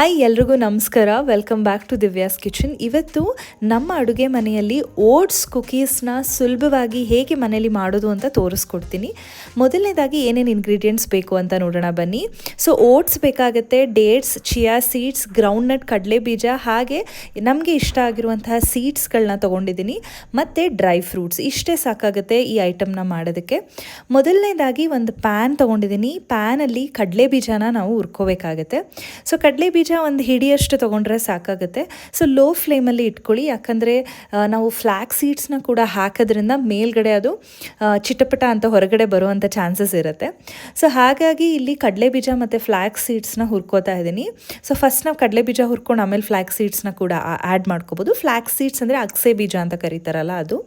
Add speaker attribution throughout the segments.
Speaker 1: Hi ಎಲ್ರಿಗೂ ನಮಸ್ಕಾರ. Welcome back to Divya's kitchen. ಇವತ್ತು ನಮ್ಮ ಅಡುಗೆ ಮನೆಯಲ್ಲಿ ಓಟ್ಸ್ ಕುಕೀಸ್ನ ಸುಲಭವಾಗಿ ಹೇಗೆ ಮನೆಯಲ್ಲಿ ಮಾಡೋದು ಅಂತ ತೋರಿಸ್ಕೊಡ್ತೀನಿ. ಮೊದಲನೇದಾಗಿ ಏನೇನು ಇನ್ಗ್ರೀಡಿಯೆಂಟ್ಸ್ ಬೇಕು ಅಂತ ನೋಡೋಣ ಬನ್ನಿ. ಸೊ ಓಟ್ಸ್ ಬೇಕಾಗುತ್ತೆ ಡೇಟ್ಸ್ ಚಿಯಾ ಸೀಡ್ಸ್ ಗ್ರೌಂಡ್ನಟ್ ಕಡಲೆ ಬೀಜ ಹಾಗೆ ನಮಗೆ ಇಷ್ಟ ಆಗಿರುವಂತಹ ಸೀಡ್ಸ್ಗಳನ್ನ ತೊಗೊಂಡಿದ್ದೀನಿ. ಮತ್ತು ಡ್ರೈ ಫ್ರೂಟ್ಸ್ ಇಷ್ಟೇ ಸಾಕಾಗುತ್ತೆ ಈ ಐಟಮ್ನ ಮಾಡೋದಕ್ಕೆ. ಮೊದಲನೇದಾಗಿ ಒಂದು ಪ್ಯಾನ್ ತೊಗೊಂಡಿದ್ದೀನಿ. ಪ್ಯಾನಲ್ಲಿ ಕಡಲೆ ಬೀಜನ ನಾವು ಹುರ್ಕೋಬೇಕಾಗತ್ತೆ. ಸೊ ಕಡಲೆ ಬೀಜ ಒಂದು ಹಿಡಿಯಷ್ಟು ತೊಗೊಂಡ್ರೆ ಸಾಕಾಗುತ್ತೆ. ಸೊ ಲೋ ಫ್ಲೇಮಲ್ಲಿ ಇಟ್ಕೊಳ್ಳಿ. ಯಾಕಂದರೆ ನಾವು ಫ್ಲ್ಯಾಕ್ ಸೀಡ್ಸ್ನ ಕೂಡ ಹಾಕೋದ್ರಿಂದ ಮೇಲ್ಗಡೆ ಅದು ಚಿಟಪಟ ಅಂತ ಹೊರಗಡೆ ಬರುವಂಥ ಚಾನ್ಸಸ್ ಇರುತ್ತೆ. ಸೊ ಹಾಗಾಗಿ ಇಲ್ಲಿ ಕಡಲೆ ಬೀಜ ಮತ್ತು ಫ್ಲ್ಯಾಕ್ ಸೀಡ್ಸ್ನ ಹುರ್ಕೋತಾ ಇದ್ದೀನಿ ಸೊ ಫಸ್ಟ್ ನಾವು ಕಡಲೆ ಬೀಜ ಹುರ್ಕೊಂಡು ಆಮೇಲೆ ಫ್ಲ್ಯಾಕ್ ಸೀಡ್ಸ್ನ ಕೂಡ ಆ್ಯಡ್ ಮಾಡ್ಕೋಬೋದು. ಫ್ಲ್ಯಾಕ್ ಸೀಡ್ಸ್ ಅಂದರೆ ಅಗಸೆ ಬೀಜ ಅಂತ ಕರೀತಾರಲ್ಲ ಅದು.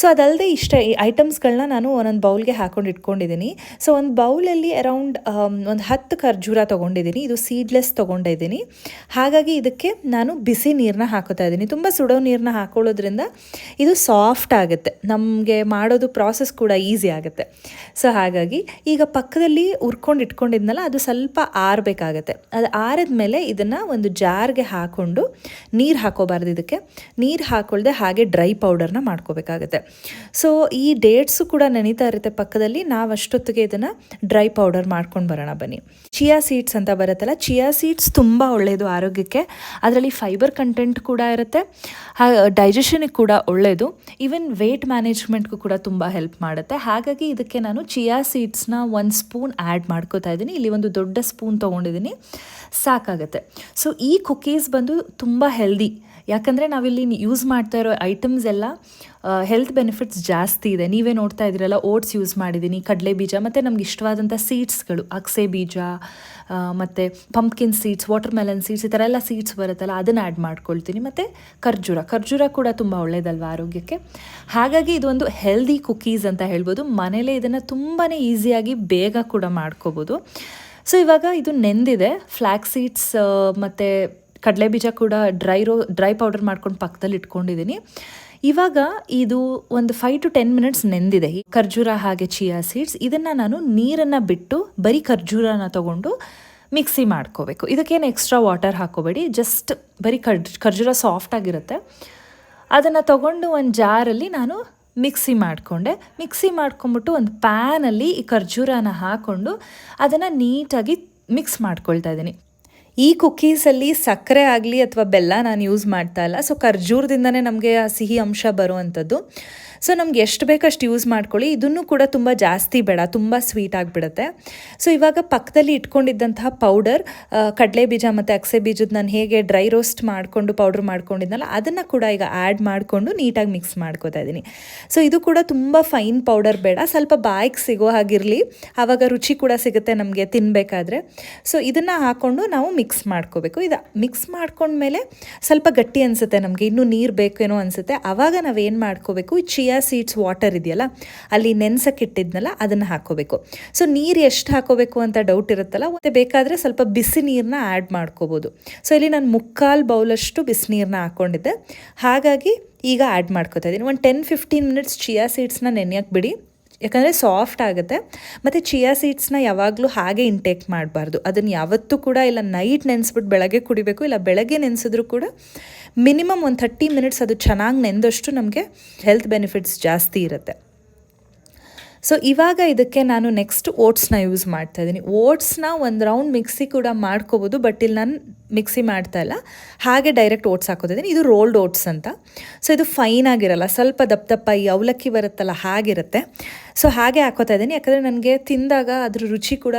Speaker 1: ಸೊ ಅದಲ್ಲದೆ ಇಷ್ಟ, ಈ ಐಟಮ್ಸ್ಗಳನ್ನ ನಾನು ಒಂದೊಂದು ಬೌಲ್ಗೆ ಹಾಕೊಂಡು ಇಟ್ಕೊಂಡಿದ್ದೀನಿ. ಸೊ ಒಂದು ಬೌಲಲ್ಲಿ ಅರೌಂಡ್ ಒಂದು ಹತ್ತು ಖರ್ಜೂರ ತೊಗೊಂಡಿದ್ದೀನಿ. ಇದು ಸೀಡ್ಲೆಸ್ ತೊಗೊಂಡಿದ್ದೀನಿ ಹಾಗಾಗಿ ಇದಕ್ಕೆ ನಾನು ಬಿಸಿ ನೀರನ್ನ ಹಾಕೋತಾ ಇದ್ದೀನಿ. ತುಂಬ ಸುಡೋ ನೀರನ್ನ ಹಾಕೊಳ್ಳೋದ್ರಿಂದ ಇದು ಸಾಫ್ಟ್ ಆಗುತ್ತೆ. ನಮಗೆ ಮಾಡೋದು ಪ್ರಾಸೆಸ್ ಕೂಡ ಈಸಿ ಆಗುತ್ತೆ. ಸೊ ಹಾಗಾಗಿ ಈಗ ಪಕ್ಕದಲ್ಲಿ ಉರ್ಕೊಂಡು ಇಟ್ಕೊಂಡಿದ್ನಲ್ಲ, ಅದು ಸ್ವಲ್ಪ ಆರಬೇಕಾಗತ್ತೆ. ಅದು ಆರಿದ ಮೇಲೆ ಇದನ್ನು ಒಂದು ಜಾರ್ಗೆ ಹಾಕ್ಕೊಂಡು ನೀರು ಹಾಕೋಬಾರ್ದು ಇದಕ್ಕೆ. ನೀರು ಹಾಕೊಳ್ಳದೆ ಹಾಗೆ ಡ್ರೈ ಪೌಡರ್ನ ಮಾಡ್ಕೋಬೇಕಾಗತ್ತೆ. ಸೊ ಈ ಡೇಟ್ಸು ಕೂಡ ನೆನೀತಾ ಇರುತ್ತೆ ಪಕ್ಕದಲ್ಲಿ. ನಾವು ಅಷ್ಟೊತ್ತಿಗೆ ಇದನ್ನು ಡ್ರೈ ಪೌಡರ್ ಮಾಡ್ಕೊಂಡು ಬರೋಣ ಬನ್ನಿ. ಚಿಯಾ ಸೀಡ್ಸ್ ಅಂತ ಬರುತ್ತಲ್ಲ ಚಿಯಾ ಸೀಡ್ಸ್ ತುಂಬ ಒಳ್ಳೆಯದು ಆರೋಗ್ಯಕ್ಕೆ. ಅದರಲ್ಲಿ ಫೈಬರ್ ಕಂಟೆಂಟ್ ಕೂಡ ಇರುತ್ತೆ. ಡೈಜೆಷನಿಗೆ ಕೂಡ ಒಳ್ಳೆಯದು ಈವನ್ ವೇಟ್ ಮ್ಯಾನೇಜ್ಮೆಂಟ್ಗೂ ಕೂಡ ತುಂಬ ಹೆಲ್ಪ್ ಮಾಡುತ್ತೆ. ಹಾಗಾಗಿ ಇದಕ್ಕೆ ನಾನು ಚಿಯಾ ಸೀಡ್ಸ್ನ ಒಂದು ಸ್ಪೂನ್ ಆ್ಯಡ್ ಮಾಡ್ಕೋತಾ ಇದ್ದೀನಿ. ಇಲ್ಲಿ ಒಂದು ದೊಡ್ಡ ಸ್ಪೂನ್ ತೊಗೊಂಡಿದ್ದೀನಿ. ಸಾಕಾಗುತ್ತೆ. ಸೊ ಈ ಕುಕೀಸ್ ಬಂದು ತುಂಬ ಹೆಲ್ದಿ ಯಾಕಂದರೆ ನಾವಿಲ್ಲಿ ಯೂಸ್ ಮಾಡ್ತಾ ಇರೋ ಐಟಮ್ಸ್ ಎಲ್ಲ ಹೆಲ್ತ್ ಬೆನಿಫಿಟ್ಸ್ ಜಾಸ್ತಿ ಇದೆ. ನೀವೇ ನೋಡ್ತಾ ಇದ್ದೀರಲ್ಲ ಓಟ್ಸ್ ಯೂಸ್ ಮಾಡಿದ್ದೀನಿ, ಕಡಲೆ ಬೀಜ, ಮತ್ತು ನಮ್ಗೆ ಇಷ್ಟವಾದಂಥ ಸೀಡ್ಸ್ಗಳು ಅಕ್ಸೆ ಬೀಜ ಮತ್ತು pumpkin seeds watermelon seeds ಈ ಥರ ಎಲ್ಲ ಸೀಡ್ಸ್ ಬರುತ್ತಲ್ಲ, ಅದನ್ನು ಆ್ಯಡ್ ಮಾಡ್ಕೊಳ್ತೀನಿ. ಮತ್ತು ಖರ್ಜೂರ ಖರ್ಜೂರ ಕೂಡ ತುಂಬ ಒಳ್ಳೆಯದಲ್ವ ಆರೋಗ್ಯಕ್ಕೆ? ಹಾಗಾಗಿ ಇದೊಂದು ಹೆಲ್ದಿ ಕುಕೀಸ್ ಅಂತ ಹೇಳ್ಬೋದು. ಮನೇಲೇ ಇದನ್ನು ತುಂಬಾ ಈಸಿಯಾಗಿ ಬೇಗ ಕೂಡ ಮಾಡ್ಕೋಬೋದು. ಸೊ ಇವಾಗ ಇದು ನೆಂದಿದೆ. ಫ್ಲ್ಯಾಕ್ ಸೀಡ್ಸ್ ಮತ್ತು ಕಡಲೆ ಬೀಜ ಕೂಡ ಡ್ರೈ ರೋ, ಡ್ರೈ ಪೌಡರ್ ಮಾಡ್ಕೊಂಡು ಪಕ್ಕದಲ್ಲಿ ಇಟ್ಕೊಂಡಿದ್ದೀನಿ ಇವಾಗ ಇದು ಒಂದು ಫೈವ್ ಟು ಟೆನ್ ಮಿನಿಟ್ಸ್ ನೆಂದಿದೆ. ಖರ್ಜೂರ ಹಾಗೆ ಚಿಯಾ ಸೀಡ್ಸ್ ಇದನ್ನು ನಾನು ನೀರನ್ನು ಬಿಟ್ಟು ಬರೀ ಖರ್ಜೂರನ ತಗೊಂಡು ಮಿಕ್ಸಿ ಮಾಡ್ಕೋಬೇಕು. ಇದಕ್ಕೇನು ಎಕ್ಸ್ಟ್ರಾ ವಾಟರ್ ಹಾಕೋಬೇಡಿ ಜಸ್ಟ್ ಬರೀ ಖರ್ಜ್ ಖರ್ಜೂರ ಸಾಫ್ಟ್ ಆಗಿರುತ್ತೆ. ಅದನ್ನು ತಗೊಂಡು ಒಂದು ಜಾರಲ್ಲಿ ನಾನು ಮಿಕ್ಸಿ ಮಾಡಿಕೊಂಡೆ. ಮಿಕ್ಸಿ ಮಾಡ್ಕೊಂಬಿಟ್ಟು ಒಂದು ಪ್ಯಾನಲ್ಲಿ ಈ ಖರ್ಜೂರನ ಹಾಕ್ಕೊಂಡು ಅದನ್ನು ನೀಟಾಗಿ ಮಿಕ್ಸ್ ಮಾಡ್ಕೊಳ್ತಾ ಇದ್ದೀನಿ ಈ ಕುಕ್ಕೀಸಲ್ಲಿ ಸಕ್ಕರೆ ಆಗಲಿ ಅಥವಾ ಬೆಲ್ಲ ನಾನು ಯೂಸ್ ಮಾಡ್ತಾ ಇಲ್ಲ. ಸೊ ಖರ್ಜೂರದಿಂದನೇ ನಮಗೆ ಆ ಸಿಹಿ ಅಂಶ ಬರುವಂಥದ್ದು. ಸೊ ನಮ್ಗೆ ಎಷ್ಟು ಬೇಕಷ್ಟು ಯೂಸ್ ಮಾಡ್ಕೊಳ್ಳಿ. ಇದನ್ನು ಕೂಡ ತುಂಬ ಜಾಸ್ತಿ ಬೇಡ, ತುಂಬ ಸ್ವೀಟ್ ಆಗಿಬಿಡುತ್ತೆ. ಸೊ ಇವಾಗ ಪಕ್ಕದಲ್ಲಿ ಇಟ್ಕೊಂಡಿದ್ದಂತಹ ಪೌಡರ್ ಕಡಲೆ ಬೀಜ ಮತ್ತು ಅಕ್ಸೆ ಬೀಜದ ನಾನು ಹೇಗೆ ಡ್ರೈ ರೋಸ್ಟ್ ಮಾಡಿಕೊಂಡು ಪೌಡ್ರ್ ಮಾಡ್ಕೊಂಡಿದ್ನಲ್ಲ, ಅದನ್ನು ಕೂಡ ಈಗ ಆ್ಯಡ್ ಮಾಡಿಕೊಂಡು ನೀಟಾಗಿ ಮಿಕ್ಸ್ ಮಾಡ್ಕೋತಾ ಇದ್ದೀನಿ ಸೊ ಇದು ಕೂಡ ತುಂಬ ಫೈನ್ ಪೌಡರ್ ಬೇಡ. ಸ್ವಲ್ಪ ಬಾಯಿಗೆ ಸಿಗೋ ಹಾಗಿರಲಿ ಆವಾಗ ರುಚಿ ಕೂಡ ಸಿಗುತ್ತೆ ನಮಗೆ ತಿನ್ನಬೇಕಾದ್ರೆ ಸೊ ಇದನ್ನು ಹಾಕ್ಕೊಂಡು ನಾವು ಮಿಕ್ಸ್ ಮಾಡ್ಕೋಬೇಕು. ಇದು ಮಿಕ್ಸ್ ಮಾಡ್ಕೊಂಡ್ಮೇಲೆ ಸ್ವಲ್ಪ ಗಟ್ಟಿ ಅನಿಸುತ್ತೆ ನಮಗೆ, ಇನ್ನೂ ನೀರು ಬೇಕೇನೋ ಅನಿಸುತ್ತೆ. ಆವಾಗ ನಾವೇನು ಮಾಡ್ಕೋಬೇಕು, ಈ ಚಿಯಾ ಸೀಡ್ಸ್ ವಾಟರ್ ಇದೆಯಲ್ಲ, ಅಲ್ಲಿ ನೆನೆಸಕ್ಕಿಟ್ಟಿದ್ನಲ್ಲ ಅದನ್ನು ಹಾಕೋಬೇಕು. ಸೊ ನೀರು ಎಷ್ಟು ಹಾಕೋಬೇಕು ಅಂತ ಡೌಟ್ ಇರುತ್ತಲ್ಲ, ಮತ್ತೆ ಬೇಕಾದರೆ ಸ್ವಲ್ಪ ಬಿಸಿ ನೀರನ್ನ ಆ್ಯಡ್ ಮಾಡ್ಕೋಬೋದು. ಸೊ ಇಲ್ಲಿ ನಾನು ಮುಕ್ಕಾಲು ಬೌಲಷ್ಟು ಬಿಸಿ ನೀರನ್ನ ಹಾಕ್ಕೊಂಡಿದ್ದೆ ಹಾಗಾಗಿ ಈಗ ಆ್ಯಡ್ ಮಾಡ್ಕೋತಾ ಇದ್ದೀನಿ ಒಂದು ಟೆನ್ ಫಿಫ್ಟೀನ್ ಮಿನಿಟ್ಸ್ ಚಿಯಾ ಸೀಡ್ಸ್ನ ನೆನೆಯಕ್ಕೆ ಬಿಡಿ. ಯಾಕಂದರೆ ಸಾಫ್ಟ್ ಆಗುತ್ತೆ. ಮತ್ತು ಚಿಯಾ ಸೀಡ್ಸ್ನ ಯಾವಾಗಲೂ ಹಾಗೆ ಇಂಟೇಕ್ ಮಾಡಬಾರ್ದು. ಅದನ್ನು ಯಾವತ್ತೂ ಕೂಡ ಇಲ್ಲ ನೈಟ್ ನೆನೆಸ್ಬಿಟ್ಟು ಬೆಳಗ್ಗೆ ಕುಡಿಬೇಕು, ಇಲ್ಲ ಬೆಳಗ್ಗೆ ನೆನೆಸಿದ್ರು ಕೂಡ ಮಿನಿಮಮ್ ಒಂದು ಥರ್ಟಿ ಮಿನಿಟ್ಸ್ ಅದು ಚೆನ್ನಾಗಿ ನೆಂದಷ್ಟು ನಮಗೆ ಹೆಲ್ತ್ ಬೆನಿಫಿಟ್ಸ್ ಜಾಸ್ತಿ ಇರುತ್ತೆ. ಸೊ ಇವಾಗ ಇದಕ್ಕೆ ನಾನು ನೆಕ್ಸ್ಟ್ ಓಟ್ಸ್ನ ಯೂಸ್ ಮಾಡ್ತಾ ಇದ್ದೀನಿ ಓಟ್ಸ್ನ ಒಂದು ರೌಂಡ್ ಮಿಕ್ಸಿ ಕೂಡ ಮಾಡ್ಕೋಬೋದು ಬಟ್ ಇಲ್ಲಿ ನಾನು ಮಿಕ್ಸಿ ಮಾಡ್ತಾ ಇಲ್ಲ. ಹಾಗೆ ಡೈರೆಕ್ಟ್ ಓಟ್ಸ್ ಹಾಕೋತಿದ್ದೀನಿ ಇದು ರೋಲ್ಡ್ ಓಟ್ಸ್ ಅಂತ. ಸೊ ಇದು ಫೈನ್ ಆಗಿರಲ್ಲ. ಸ್ವಲ್ಪ ದಪ್ಪ ದಪ್ಪ ಈ ಅವಲಕ್ಕಿ ಬರುತ್ತಲ್ಲ, ಹಾಗಿರುತ್ತೆ. ಸೊ ಹಾಗೆ ಹಾಕೋತಾ ಇದ್ದೀನಿ. ಯಾಕಂದರೆ ನನಗೆ ತಿಂದಾಗ ಅದ್ರ ರುಚಿ ಕೂಡ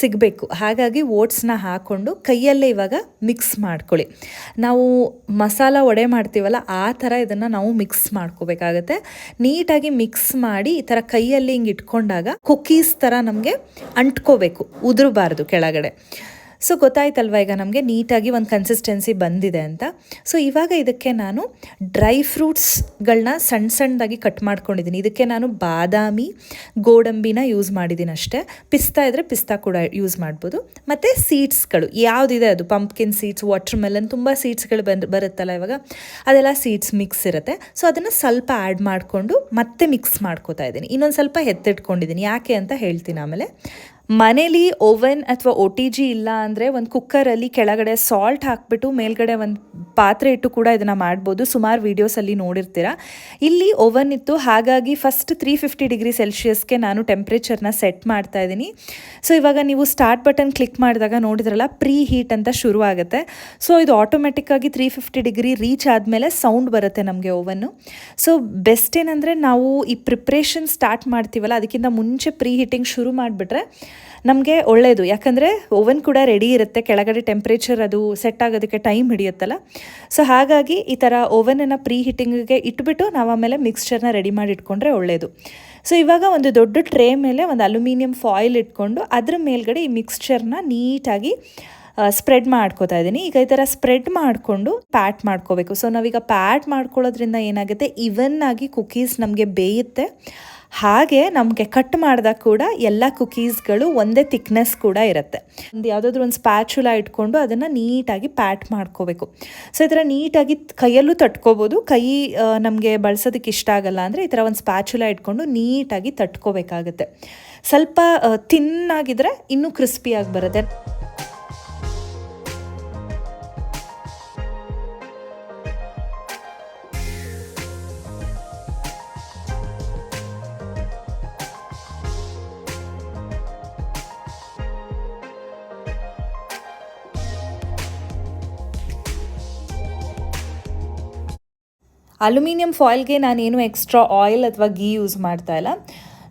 Speaker 1: ಸಿಗಬೇಕು. ಹಾಗಾಗಿ ಓಟ್ಸ್ನ ಹಾಕ್ಕೊಂಡು ಕೈಯಲ್ಲೇ ಇವಾಗ ಮಿಕ್ಸ್ ಮಾಡ್ಕೊಳ್ಳಿ. ನಾವು ಮಸಾಲ ವಡೆ ಮಾಡ್ತೀವಲ್ಲ, ಆ ಥರ ಇದನ್ನು ನಾವು ಮಿಕ್ಸ್ ಮಾಡ್ಕೋಬೇಕಾಗತ್ತೆ. ನೀಟಾಗಿ ಮಿಕ್ಸ್ ಮಾಡಿ ಈ ಥರ ಕೈಯಲ್ಲಿ ಹಿಂಗೆ ಇಟ್ಕೊಂಡಾಗ ಕುಕ್ಕೀಸ್ ಥರ ನಮಗೆ ಅಂಟ್ಕೋಬೇಕು. ಉದುರಬಾರ್ದು ಕೆಳಗಡೆ. ಸೊ ಗೊತ್ತಾಯ್ತಲ್ವ ಈಗ ನಮಗೆ ನೀಟಾಗಿ ಒಂದು ಕನ್ಸಿಸ್ಟೆನ್ಸಿ ಬಂದಿದೆ ಅಂತ. ಸೊ ಇವಾಗ ಇದಕ್ಕೆ ನಾನು ಡ್ರೈ ಫ್ರೂಟ್ಸ್ಗಳನ್ನ ಸಣ್ಣ ಸಣ್ಣದಾಗಿ ಕಟ್ ಮಾಡ್ಕೊಂಡಿದ್ದೀನಿ. ಇದಕ್ಕೆ ನಾನು ಬಾದಾಮಿ, ಗೋಡಂಬಿನ ಯೂಸ್ ಮಾಡಿದ್ದೀನಿ ಅಷ್ಟೇ. ಪಿಸ್ತಾ ಇದ್ದರೆ ಪಿಸ್ತಾ ಕೂಡ ಯೂಸ್ ಮಾಡ್ಬೋದು. ಮತ್ತು ಸೀಡ್ಸ್ಗಳು ಯಾವುದಿದೆ ಅದು? ಪಂಪ್ಕಿನ್ ಸೀಡ್ಸ್ ವಾಟರ್ ಮೆಲನ್ ತುಂಬ ಸೀಡ್ಸ್ಗಳು ಬಂದು, ಬರುತ್ತಲ್ಲ ಇವಾಗ. ಅದೆಲ್ಲ ಸೀಡ್ಸ್ ಮಿಕ್ಸ್ ಇರುತ್ತೆ. ಸೊ ಅದನ್ನು ಸ್ವಲ್ಪ ಆ್ಯಡ್ ಮಾಡಿಕೊಂಡು ಮತ್ತೆ ಮಿಕ್ಸ್ ಮಾಡ್ಕೋತಾ ಇದ್ದೀನಿ. ಇನ್ನೊಂದು ಸ್ವಲ್ಪ ಎತ್ತಿಟ್ಕೊಂಡಿದ್ದೀನಿ. ಯಾಕೆ ಅಂತ ಹೇಳ್ತೀನಿ ಆಮೇಲೆ. ಮನೇಲಿ ಓವನ್ ಅಥವಾ ಒ ಟಿ ಜಿ ಇಲ್ಲ ಅಂದರೆ ಒಂದು ಕುಕ್ಕರಲ್ಲಿ ಕೆಳಗಡೆ ಸಾಲ್ಟ್ ಹಾಕ್ಬಿಟ್ಟು ಮೇಲ್ಗಡೆ ಒಂದು ಪಾತ್ರೆ ಇಟ್ಟು ಕೂಡ ಇದನ್ನು ಮಾಡ್ಬೋದು. ಸುಮಾರು ವೀಡಿಯೋಸಲ್ಲಿ ನೋಡಿರ್ತೀರ. ಇಲ್ಲಿ ಓವನ್ ಇತ್ತು. ಹಾಗಾಗಿ ಫಸ್ಟ್ ತ್ರೀ ಫಿಫ್ಟಿ ಡಿಗ್ರಿ ಸೆಲ್ಸಿಯಸ್ಗೆ ನಾನು ಟೆಂಪ್ರೇಚರ್ನ ಸೆಟ್ ಮಾಡ್ತಾ ಇದ್ದೀನಿ. ಸೊ ಇವಾಗ ನೀವು ಸ್ಟಾರ್ಟ್ ಬಟನ್ ಕ್ಲಿಕ್ ಮಾಡಿದಾಗ ನೋಡಿದ್ರಲ್ಲ ಪ್ರೀ ಹೀಟ್ ಅಂತ ಶುರು ಆಗುತ್ತೆ. ಸೊ ಇದು ಆಟೋಮೆಟಿಕ್ಕಾಗಿ ತ್ರೀ ಫಿಫ್ಟಿ ಡಿಗ್ರಿ ರೀಚ್ ಆದಮೇಲೆ ಸೌಂಡ್ ಬರುತ್ತೆ ನಮಗೆ ಓವನ್ನು ಸೊ ಬೆಸ್ಟ್ ಏನಂದರೆ ನಾವು ಈ ಪ್ರಿಪ್ರೇಷನ್ ಸ್ಟಾರ್ಟ್ ಮಾಡ್ತೀವಲ್ಲ, ಅದಕ್ಕಿಂತ ಮುಂಚೆ ಪ್ರೀ ಹೀಟಿಂಗ್ ಶುರು ಮಾಡಿಬಿಟ್ರೆ ನಮಗೆ ಒಳ್ಳೆಯದು ಯಾಕಂದರೆ ಓವನ್ ಕೂಡ ರೆಡಿ ಇರುತ್ತೆ, ಕೆಳಗಡೆ ಟೆಂಪ್ರೇಚರ್ ಅದು ಸೆಟ್ ಆಗೋದಕ್ಕೆ ಟೈಮ್ ಹಿಡಿಯುತ್ತಲ್ಲ. ಸೊ ಹಾಗಾಗಿ ಈ ಥರ ಓವನನ್ನು ಪ್ರೀ ಹೀಟಿಂಗಿಗೆ ಇಟ್ಬಿಟ್ಟು ನಾವು ಆಮೇಲೆ ಮಿಕ್ಸ್ಚರ್ನ ರೆಡಿ ಮಾಡಿ ಇಟ್ಕೊಂಡ್ರೆ ಒಳ್ಳೆಯದು ಸೊ ಇವಾಗ ಒಂದು ದೊಡ್ಡ ಟ್ರೇ ಮೇಲೆ ಒಂದು ಅಲ್ಯೂಮಿನಿಯಂ ಫಾಯಿಲ್ ಇಟ್ಕೊಂಡು ಅದ್ರ ಮೇಲ್ಗಡೆ ಈ ಮಿಕ್ಸ್ಚರ್ನ ನೀಟಾಗಿ ಸ್ಪ್ರೆಡ್ ಮಾಡ್ಕೋತಾ ಇದ್ದೀನಿ. ಈಗ ಈ ಥರ ಸ್ಪ್ರೆಡ್ ಮಾಡಿಕೊಂಡು ಪ್ಯಾಟ್ ಮಾಡ್ಕೋಬೇಕು. ಸೊ ನಾವೀಗ ಪ್ಯಾಟ್ ಮಾಡ್ಕೊಳ್ಳೋದ್ರಿಂದ ಏನಾಗುತ್ತೆ? ಇವನ್ ಆಗಿ ಕುಕೀಸ್ ನಮಗೆ ಬೇಯುತ್ತೆ. ಹಾಗೆ ನಮಗೆ ಕಟ್ ಮಾಡಿದಾಗ ಕೂಡ ಎಲ್ಲ ಕುಕೀಸ್ಗಳು ಒಂದೇ ಥಿಕ್ನೆಸ್ ಕೂಡ ಇರುತ್ತೆ. ಒಂದು ಯಾವುದಾದ್ರೂ ಒಂದು ಸ್ಪ್ಯಾಚುಲ ಇಟ್ಕೊಂಡು ಅದನ್ನು ನೀಟಾಗಿ ಪ್ಯಾಟ್ ಮಾಡ್ಕೋಬೇಕು. ಸೊ ಈ ಥರ ನೀಟಾಗಿ ಕೈಯಲ್ಲೂ ತಟ್ಕೋಬೋದು. ಕೈ ನಮಗೆ ಬಳಸೋದಕ್ಕೆ ಇಷ್ಟ ಆಗಲ್ಲ ಅಂದರೆ ಈ ಥರ ಒಂದು ಸ್ಪ್ಯಾಚುಲ ಇಟ್ಕೊಂಡು ನೀಟಾಗಿ ತಟ್ಕೋಬೇಕಾಗುತ್ತೆ. ಸ್ವಲ್ಪ ತಿನ್ನಾಗಿದ್ರೆ ಇನ್ನೂ ಕ್ರಿಸ್ಪಿಯಾಗಿ ಬರುತ್ತೆ. ಅಲ್ಯೂಮಿನಿಯಂ ಫಾಯಿಲ್ಗೆ ನಾನೇನು ಎಕ್ಸ್ಟ್ರಾ ಆಯಿಲ್ ಅಥವಾ ಗೀ ಯೂಸ್ ಮಾಡ್ತಾ ಇಲ್ಲ.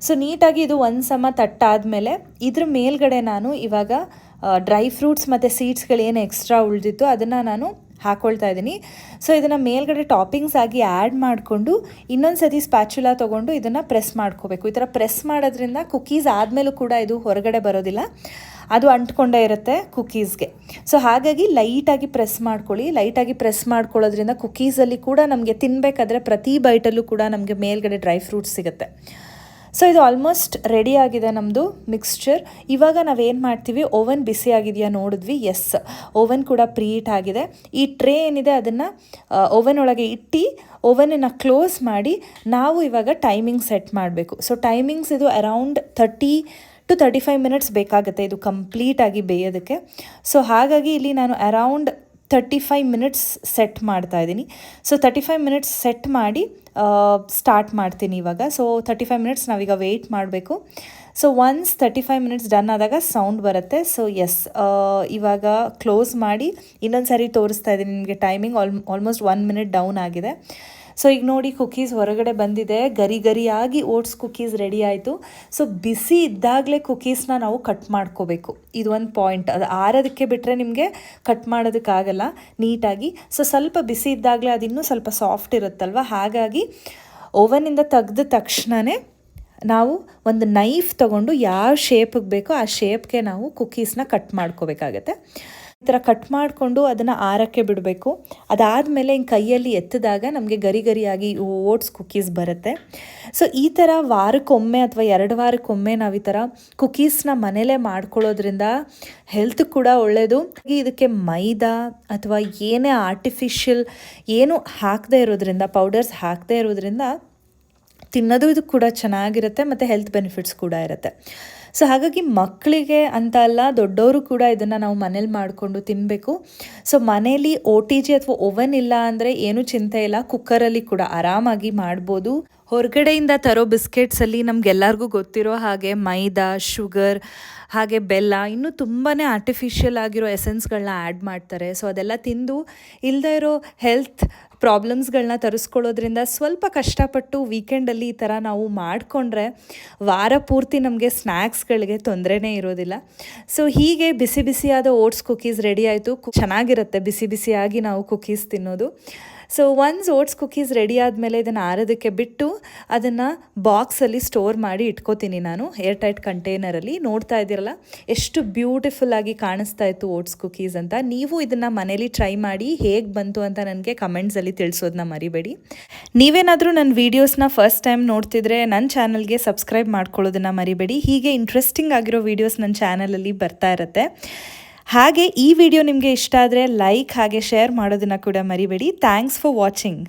Speaker 1: ಸೊ, ನೀಟಾಗಿ ಇದು ಒಂದು ಸಮ ತಟ್ಟಾದಮೇಲೆ ಇದ್ರ ಮೇಲ್ಗಡೆ ನಾನು ಇವಾಗ ಡ್ರೈ ಫ್ರೂಟ್ಸ್ ಮತ್ತು ಸೀಡ್ಸ್ಗಳೇನು ಎಕ್ಸ್ಟ್ರಾ ಉಳಿದಿತ್ತು, ಅದನ್ನು ನಾನು ಹಾಕ್ಕೊಳ್ತಾ ಇದ್ದೀನಿ. ಸೊ ಇದನ್ನು ಮೇಲ್ಗಡೆ ಟಾಪಿಂಗ್ಸ್ ಆಗಿ ಆ್ಯಡ್ ಮಾಡಿಕೊಂಡು ಇನ್ನೊಂದು ಸತಿ ಸ್ಪ್ಯಾಚುಲಾ ತೊಗೊಂಡು ಇದನ್ನು ಪ್ರೆಸ್ ಮಾಡ್ಕೋಬೇಕು. ಈ ಥರ ಪ್ರೆಸ್ ಮಾಡೋದ್ರಿಂದ ಕುಕೀಸ್ ಆದಮೇಲೂ ಕೂಡ ಇದು ಹೊರಗಡೆ ಬರೋದಿಲ್ಲ. ಅದು ಅಂಟ್ಕೊಂಡೇ ಇರುತ್ತೆ ಕುಕೀಸ್ಗೆ ಸೊ ಹಾಗಾಗಿ ಲೈಟಾಗಿ ಪ್ರೆಸ್ ಮಾಡ್ಕೊಳ್ಳಿ. ಲೈಟಾಗಿ ಪ್ರೆಸ್ ಮಾಡ್ಕೊಳ್ಳೋದ್ರಿಂದ ಕುಕೀಸಲ್ಲಿ ಕೂಡ ನಮಗೆ ತಿನ್ನಬೇಕಾದ್ರೆ ಪ್ರತಿ ಬೈಟಲ್ಲೂ ಕೂಡ ನಮಗೆ ಮೇಲ್ಗಡೆ ಡ್ರೈ ಫ್ರೂಟ್ಸ್ ಸಿಗುತ್ತೆ. ಸೊ ಇದು ಆಲ್ಮೋಸ್ಟ್ ರೆಡಿ ಆಗಿದೆ ನಮ್ಮದು ಮಿಕ್ಸ್ಚರ್ ಇವಾಗ ನಾವೇನು ಮಾಡ್ತೀವಿ? ಓವನ್ ಬಿಸಿ ಆಗಿದೆಯಾ ನೋಡಿದ್ವಿ? ಎಸ್ ಓವನ್ ಕೂಡ ಪ್ರೀಟ್ ಆಗಿದೆ. ಈ ಟ್ರೇ ಏನಿದೆ ಅದನ್ನು ಓವನ್ ಒಳಗೆ ಇಟ್ಟು ಓವನನ್ನು ಕ್ಲೋಸ್ ಮಾಡಿ ನಾವು ಇವಾಗ ಟೈಮಿಂಗ್ ಸೆಟ್ ಮಾಡಬೇಕು. ಸೊ ಟೈಮಿಂಗ್ಸ್ ಇದು around thirty to thirty five minutes ಬೇಕಾಗುತ್ತೆ. ಇದು ಕಂಪ್ಲೀಟಾಗಿ ಬೇಯೋದಕ್ಕೆ. ಸೊ ಹಾಗಾಗಿ ಇಲ್ಲಿ ನಾನು around thirty five minutes set ಮಾಡ್ತಾ ಇದ್ದೀನಿ. So thirty five minutes set ಮಾಡಿ ಸ್ಟಾರ್ಟ್ ಮಾಡ್ತೀನಿ ಇವಾಗ. ಸೊ ತರ್ಟಿ ಫೈವ್ ಮಿನಿಟ್ಸ್ ನಾವೀಗ ವೆಯ್ಟ್ ಮಾಡಬೇಕು. So once thirty five minutes done ಆದಾಗ ಸೌಂಡ್ ಬರುತ್ತೆ. ಸೊ ಎಸ್ ಇವಾಗ ಕ್ಲೋಸ್ ಮಾಡಿ ಇನ್ನೊಂದು ಸಾರಿ ತೋರಿಸ್ತಾ ಇದ್ದೀನಿ. ನಿಮಗೆ timing all almost one minute down ಆಗಿದೆ. ಸೊ ಈಗ ನೋಡಿ ಕುಕೀಸ್ ಹೊರಗಡೆ ಬಂದಿದೆ. ಗರಿ ಗರಿಯಾಗಿ ಓಟ್ಸ್ ಕುಕೀಸ್ ರೆಡಿ ಆಯಿತು. ಸೊ ಬಿಸಿ ಇದ್ದಾಗಲೇ ಕುಕೀಸ್ನ ನಾವು ಕಟ್ ಮಾಡ್ಕೋಬೇಕು. ಇದು ಒಂದು ಪಾಯಿಂಟ್ ಅದು ಆರೋದಕ್ಕೆ ಬಿಟ್ಟರೆ ನಿಮಗೆ ಕಟ್ ಮಾಡೋದಕ್ಕಾಗಲ್ಲ. ನೀಟಾಗಿ. ಸೊ ಸ್ವಲ್ಪ ಬಿಸಿ ಇದ್ದಾಗಲೇ ಅದು ಸ್ವಲ್ಪ ಸಾಫ್ಟ್ ಇರುತ್ತಲ್ವ? ಹಾಗಾಗಿ ಓವನಿಂದ ತೆಗೆದ ತಕ್ಷಣವೇ ನಾವು ಒಂದು ನೈಫ್ ತಗೊಂಡು ಯಾವ ಶೇಪಿಗೆ ಬೇಕೋ ಆ ಶೇಪ್ಗೆ ನಾವು ಕುಕೀಸ್ನ ಕಟ್ ಮಾಡ್ಕೋಬೇಕಾಗತ್ತೆ. ಈ ಥರ ಕಟ್ ಮಾಡಿಕೊಂಡು ಅದನ್ನು ಆರಕ್ಕೆ ಬಿಡಬೇಕು. ಅದಾದಮೇಲೆ ಹಿಂಗೆ ಕೈಯಲ್ಲಿ ಎತ್ತಿದಾಗ ನಮಗೆ ಗರಿ ಗರಿಯಾಗಿ ಓಟ್ಸ್ ಕುಕ್ಕೀಸ್ ಬರುತ್ತೆ. ಸೊ ಈ ಥರ ವಾರಕ್ಕೊಮ್ಮೆ ಅಥವಾ ಎರಡು ವಾರಕ್ಕೊಮ್ಮೆ ನಾವು ಈ ಥರ ಕುಕ್ಕೀಸ್ನ ಮನೇಲೇ ಮಾಡ್ಕೊಳ್ಳೋದ್ರಿಂದ ಹೆಲ್ತ್ ಕೂಡ ಒಳ್ಳೆಯದು ಇದಕ್ಕೆ ಮೈದಾ ಅಥವಾ ಏನೇ ಆರ್ಟಿಫಿಷಿಯಲ್ ಏನು ಹಾಕದೇ ಇರೋದ್ರಿಂದ ಪೌಡರ್ಸ್ ಹಾಕದೇ ಇರೋದ್ರಿಂದ ತಿನ್ನೋದು ಇದು ಕೂಡ ಚೆನ್ನಾಗಿರುತ್ತೆ ಮತ್ತು ಹೆಲ್ತ್ ಬೆನಿಫಿಟ್ಸ್ ಕೂಡ ಇರುತ್ತೆ. ಸೊ ಹಾಗಾಗಿ ಮಕ್ಕಳಿಗೆ ಅಂತ ಅಲ್ಲ, ದೊಡ್ಡವರು ಕೂಡ ಇದನ್ನು ನಾವು ಮನೇಲಿ ಮಾಡಿಕೊಂಡು ತಿನ್ನಬೇಕು ಸೊ ಮನೇಲಿ ಒ ಟಿ ಜಿ ಅಥವಾ ಓವನ್ ಇಲ್ಲ ಅಂದರೆ ಏನೂ ಚಿಂತೆ ಇಲ್ಲ. ಕುಕ್ಕರಲ್ಲಿ ಕೂಡ ಆರಾಮಾಗಿ ಮಾಡ್ಬೋದು. ಹೊರಗಡೆಯಿಂದ ತರೋ ಬಿಸ್ಕೆಟ್ಸಲ್ಲಿ ನಮಗೆಲ್ಲರಿಗೂ ಗೊತ್ತಿರೋ ಹಾಗೆ ಮೈದಾ, ಶುಗರ್, ಹಾಗೆ ಬೆಲ್ಲ, ಇನ್ನೂ ತುಂಬಾ ಆರ್ಟಿಫಿಷಿಯಲ್ ಆಗಿರೋ ಎಸೆನ್ಸ್ಗಳನ್ನ ಆ್ಯಡ್ ಮಾಡ್ತಾರೆ. ಸೊ ಅದೆಲ್ಲ ತಿಂದು ಇಲ್ಲದೇ ಇರೋ ಹೆಲ್ತ್ ಪ್ರಾಬ್ಲಮ್ಸ್ಗಳನ್ನ ತರಿಸ್ಕೊಳ್ಳೋದ್ರಿಂದ ಸ್ವಲ್ಪ ಕಷ್ಟಪಟ್ಟು ವೀಕೆಂಡಲ್ಲಿ ಈ ಥರ ನಾವು ಮಾಡಿಕೊಂಡ್ರೆ ವಾರ ಪೂರ್ತಿ ನಮಗೆ ಸ್ನ್ಯಾಕ್ಸ್ಗಳಿಗೆ ತೊಂದರೆನೇ ಇರೋದಿಲ್ಲ. ಸೊ ಹೀಗೆ ಬಿಸಿ ಬಿಸಿಯಾದ ಓಟ್ಸ್ ಕುಕೀಸ್ ರೆಡಿ ಆಯಿತು. ಚೆನ್ನಾಗಿರುತ್ತೆ ಬಿಸಿ ಬಿಸಿಯಾಗಿ ನಾವು ಕುಕೀಸ್ ತಿನ್ನೋದು. So once oats cookies ready ಆದಮೇಲೆ ಇದನ್ನು ಆರೋದಕ್ಕೆ ಬಿಟ್ಟು ಅದನ್ನು ಬಾಕ್ಸಲ್ಲಿ ಸ್ಟೋರ್ ಮಾಡಿ ಇಟ್ಕೋತೀನಿ ನಾನು ಏರ್ ಟೈಟ್ ಕಂಟೈನರಲ್ಲಿ ನೋಡ್ತಾ ಇದ್ದೀರಲ್ಲ, ಎಷ್ಟು ಬ್ಯೂಟಿಫುಲ್ ಆಗಿ ಕಾಣಿಸ್ತಾ ಇತ್ತು ಓಟ್ಸ್ ಕುಕೀಸ್ ಅಂತ. ನೀವು ಇದನ್ನು ಮನೇಲಿ ಟ್ರೈ ಮಾಡಿ ಹೇಗೆ ಬಂತು ಅಂತ ನನಗೆ ಕಮೆಂಟ್ಸಲ್ಲಿ ತಿಳಿಸೋದನ್ನ ಮರಿಬೇಡಿ. ನೀವೇನಾದರೂ ನನ್ನ ವೀಡಿಯೋಸ್ನ ಫಸ್ಟ್ ಟೈಮ್ ನೋಡ್ತಿದ್ರೆ ನನ್ನ ಚಾನಲ್ಗೆ ಸಬ್ಸ್ಕ್ರೈಬ್ ಮಾಡ್ಕೊಳ್ಳೋದನ್ನು ಮರಿಬೇಡಿ. ಹೀಗೆ ಇಂಟ್ರೆಸ್ಟಿಂಗ್ ಆಗಿರೋ ವೀಡಿಯೋಸ್ ನನ್ನ ಚಾನಲಲ್ಲಿ ಬರ್ತಾ ಇರುತ್ತೆ. ಹಾಗೆ ಈ ವಿಡಿಯೋ ನಿಮಗೆ ಇಷ್ಟ ಆದರೆ ಲೈಕ್ ಹಾಗೆ ಶೇರ್ ಮಾಡೋದನ್ನು ಕೂಡ ಮರಿಬೇಡಿ. Thanks for watching